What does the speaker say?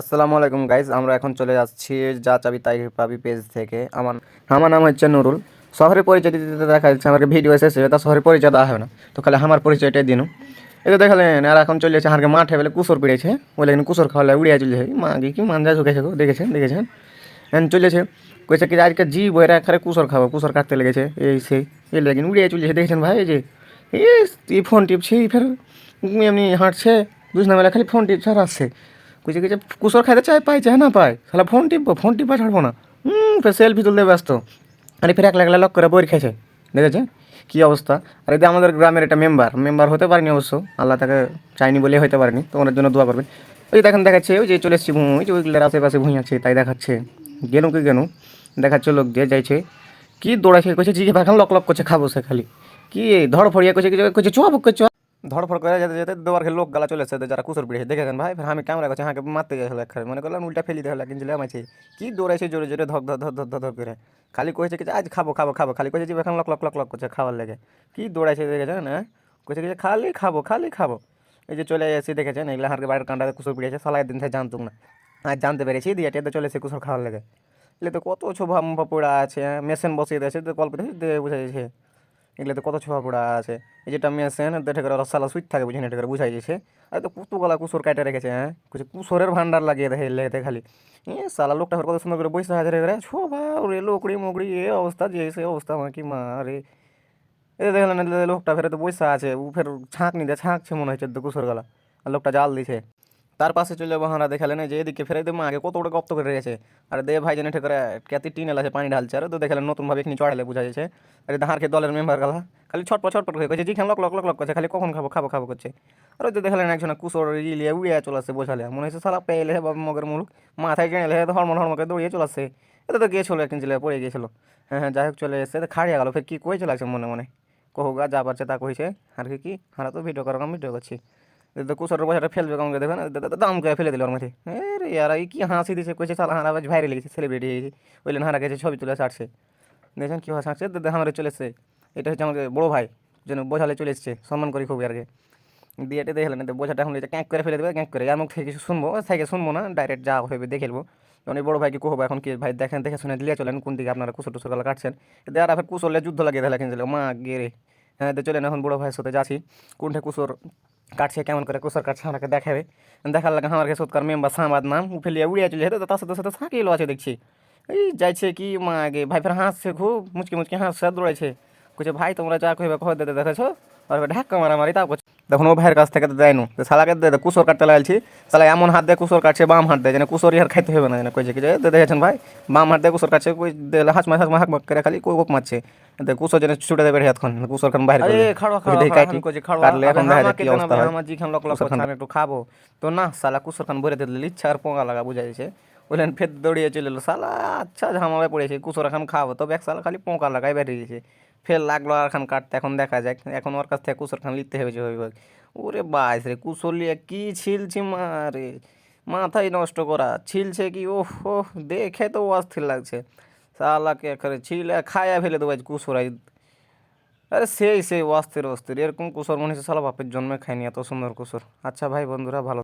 আসসালামু আলাইকুম গাইজ আমরা এখন চলে যাচ্ছি যা চাবি তাই পাবি পেজ থেকে। আমার আমার নাম হচ্ছে নুরুল। শহরের পরিচয় দিতে দেখা যাচ্ছে আমাকে ভিডিও এসেছে তা শহরের পরিচয় দেওয়া হবে না। তো খালি আমার পরিচয়টাই দিন। তো দেখালেন, আর এখন চলে যাচ্ছে আমাকে মাঠে বলে কুসর পেড়েছে। বলে কুসর খাওয়ালে উড়িয়া চলে যাবে মা, কি মানজা ঝুঁকেছে গো, দেখেছেন দেখেছেন? এখন চলেছে কইছে কি, আজকে জি বইরা খারে কুসর খাব, কুসর কাটতে লেগেছে। এই সেই এই লেগিন উড়িয়া চলে যাচ্ছে দেখেছেন ভাই? যে, এই ফোন টিপছে ফের এমনি হাঁটছে বুঝ না বেলা খালি ফোন টিপছে আর আসছে কুচে কুচে কুসর খাইতে চায় পাই চায় না পায় তাহলে ফোন টিপবো ফোন টিপা ছাড়বো না। হুম ফের সেলফি তুলতে ব্যস্ত। আরে ফের একলা একলা লক করে বই খেয়েছে দেখেছে? কী অবস্থা? আর এতে আমাদের গ্রামের একটা মেম্বার মেম্বার হতে পারেনি অবশ্য। আল্লাহ তাকে চাইনি বলে হতে পারেনি। তো ওনার জন্য দোয়া করবেন ওই যে দেখেন, দেখাচ্ছে, ওই যে চলে এসেছি ওই যে ওইগুলোর আশেপাশে ভুঁই আছে, তাই দেখাচ্ছে। গেনু কি গেনু? দেখাচ্ছে লোক দিয়ে যাইছে। কি দৌড়াচ্ছে কইছে জিগে ভাখান লক লক করছে, খাব সে খালি। কি ধর ফড়িয়া কইছে কিছু কইছে চুয়া বুক করছে ধরফড় করে যেতে যেতে দুবার লোক গালা চলে এসেছে যারা কুসর পিড়ে, দেখেছেন ভাই? ফের আমি ক্যামেরা করছি হাঁকে মারতে গেছিল একখানে। মনে করলাম উল্টা ফেলি দেওয়া কিন্তু আমাছে কি দৌড়াইছে জোরে জোরে, ধক ধক ধক ধক ধক করে। খালি কইছে কি আজ খাব খাব খাব। খালি কইছে যে এখন লক লক লক লক করছে খাওয়ার লেগে। কি দৌড়াইছে দেখেছেন না কইছে কি যে, খালি খাব খালি খাব। এই যে চলে এসে দেখেছেন এগুলো হাঁকে বাড়ির কান্ডাতে কুসর পিড়েছে সালাই দিন থেকে জানতুক না। আজ জানতে পেরেছি, দিয়ে টেতে চলে এসে কুসর খাওয়ার লেগে। এগুলো তো কত ছোভা পোড়া আছে মেশিন বসিয়ে দিয়েছে, তো গল্প দিয়ে বুঝাইছে। এগুলোতে কত ছোঁয়া পোড়া আছে। এই যেটা মেশিন দেখে করে রসালা সুইট থাকে বুঝি এটা করে বুঝাই দিয়েছে আর তো কতগুলা কুসর কাটে রেখেছে হ্যাঁ? কিছু কুসরের ভান্ডার লাগিয়ে দেখে লেগে খালি। এ সালা লোকটা কত সুন্দর করে বসে আছে রে ছোভা রে, লোকড়ি মোকড়ি, এ অবস্থা, যে সে অবস্থা, আমার কি মা রে। এ দেখলেন লোকটা ফেরে তো বসে আছে ও ফের ছাঁক নিতে ছাঁকছে মনে হচ্ছে কুসর গলা। আর লোকটা জাল দিছে। তার পাশে চলে যাব হারা দেখালেন যে এদিকে ফেরাই দেবো, আগে কত বড় গপ্ত করে রেখেছে। আর দে ভাই জেনে ঠেকে ক্যাতি টিন এলাছে পানি ঢালছে, আর তো দেখালেন নতুনভাবে এখানে চড়ালে বোঝা যাচ্ছে। আর ধারকে দলের মেম্বার গেলা, খালি ছটপট ছটপট হয়ে গেছে যেখানে লক লক লক লক করছে, খালি কখন খাব খাব খাব করছে। আর ওই তো দেখালেন একজন কুসর ইলিয়ে উড়িয়ে চলে আসছে বোঝালে, মনে হচ্ছে সারা পেলে বা মগের মুলুক, মাথায় টেনে তো হরমোন হরমোকে দৌড়িয়ে চলে আসছে। এটা তো গিয়েছিল একদিন ছেলে পড়ে গিয়েছিল। হ্যাঁ হ্যাঁ যাই হোক, চলে এসে খাড়িয়ে গেল, ফের কী কই চলে আসছে মনে। মনে কহুগা যা পারছে তা কইছে আর কি হারা তো ভিডিও করার ভিডিও করছি। কুসরের পয়সাটা ফেলবে কাউকে দেখবে না দাম করে ফেলে দিল ওর মধ্যে আরে ইয়ার কি হাসি দিছে কইছে সালা হারা ভাইরাল গেছে সেলিব্রিটি হয়েছে ওইলেন হারা গেছে ছবি তুলে ছাড়ছে দেখছেন কী হয় ছাড়ছে আমাদের চলে এসছে এটা হচ্ছে আমাকে বড়ো ভাই যেন বোঝালে চলে এসছে সম্মান করি খুবই কি দিয়ে টেতে দেখলেন বোঝাটা এখন ক্যাঁক করে ফেলে দেবে ক্যাঁক করে আর মুখ থেকে কিছু শুনব থেকে শুনব না ডাইরেক্ট যা হবে দেখে নেব অনেক বড়ো ভাইকে কহবো এখন কি ভাই দেখেন দেখে শুনে দিয়ে চলেন কোন দিকে আপনারা কুসর টুসর গলা কাটছেন দেওয়ার ফের কুসরলে যুদ্ধ লাগিয়ে দিলে কিন্তু মা গেরে হ্যাঁ তো চলেন এখন বড়ো ভাইয়ের সাথে যাচ্ছি কোনটা কুসর কাটছে, কেমন করে কুসর কাটছে, আমাকে দেখাবে। দেখার লাগে আমার সৎকার মেম্বার সামাদ নাম ফেলিয়া উড়িয়া চলে যেত তার সাথে সাথে সাঁকিলো আছে দেখছি। এই যাইছে কি মা আগে ভাই ফের হাসছে খুব, মুচকি মুচকি হাসছে, দৌড়াইছে। কইছে, ভাই, তোমরা যা কইবে কহ দিতে দেখেছ আর ঢাক্কা মারামারি তা করছে। দেখুন ও ভাইয়ের কাছ থেকে তো দেয়নো। তো শালাকে দে কুসর কাটতে লাগছি। শালা এমন হাত দিয়ে কুসর কাটছে বাম হাত দেয়। যেন কুসর আর খাইতে হবে না যেন কইছে কি দেখেছেন ভাই বাম হাত দিয়ে কুসর কাটছে কই দিলে হাঁচ মাস হাঁচ হাঁক করে খালি কই কোপ মারছে? তো কুসর যেন ছুটে দেবে হাতখন কুসর খান বাইরে আরে। খাড়ো খাড়ো কাটলে এখন দেখা যায় কি অবস্থা হয়। আমার জিখান লক লক করছে আমি একটু খাব। তো না সালা কুসর খান ভরে দিলে ইচ্ছা আর পোঙা লাগা বুঝা যাচ্ছে বললেন, ফের দৌড়িয়ে চলে এলো। সালা আচ্ছা ঝামাবে পড়েছে, কুসর এখন খাব। তবে এক সালা খালি পোঙা লাগাই গেছে। ফের লাগল আর খান কাটতে, এখন দেখা যাক, এখন ওর কাছ থেকে কুসর খান লিখতে হবে যে ওরে বাইস রে, কুসর লিয়ে কি ছিলছি মারে মাথায় নষ্ট করা, ছিলছে কি? ওহ দেখে তো অস্থির লাগছে। সালাকে এখানে ছিলে, খায়া ফেলে দেবো আজ কুসরাই আরে সেই সেই অস্থির অস্থির, এরকম কুসর মনে হচ্ছে সালা বাপের জন্মে খায়নি, এত সুন্দর কুসর। আচ্ছা ভাই, বন্ধুরা, ভালো